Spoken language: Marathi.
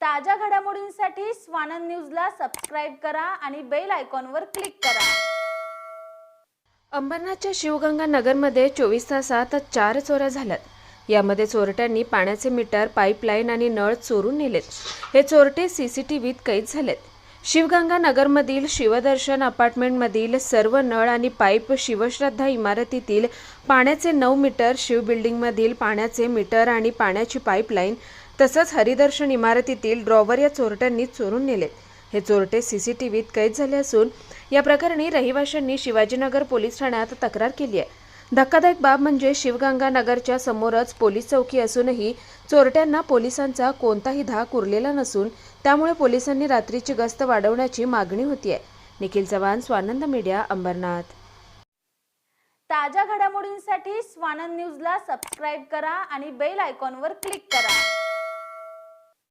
ताज्या घडामोडींसाठी स्वानंद न्यूजला सबस्क्राईब करा आणि बेल आयकॉनवर क्लिक करा. अंबरनाथच्या शिवगंगा नगरमध्ये चोवीस तासात चार चोऱ्या झाल्यात. यामध्ये चोरट्यांनी पाण्याचे मीटर पाईपलाईन आणि नळ चोरून नेलेत. हे चोरटे सीसीटीव्हीत कैद झालेत. शिवगंगा नगरमधील शिवदर्शन अपार्टमेंटमधील सर्व नळ आणि पाईप शिवश्रद्धा इमारतीतील पाण्याचे नऊ मीटर शिव बिल्डिंगमधील पाण्याचे मीटर आणि पाण्याची पाईपलाईन तसंच हरिदर्शन इमारतीतील ड्रॉवर या चोरट्यांनी चोरून नेलेत हे चोरटे सीसीटीव्हीत कैद झाले असून या प्रकरणी रहिवाशांनी शिवाजीनगर पोलीस ठाण्यात तक्रार केली आहे. धक्कादायक बाब म्हणजे शिवगंगा नगरच्या समोरच पोलीस चौकी असूनही चोरट्यांना पोलिसांचा कोणताही धाक उरलेला नसून त्यामुळे पोलिसांनी रात्रीची गस्त वाढवण्याची मागणी होती आहे निखिल चव्हाण स्वानंद मीडिया अंबरनाथ. ताज्या घडामोडींसाठी स्वानंद न्यूजला सबस्क्राईब करा आणि बेल आयकॉनवर क्लिक करा.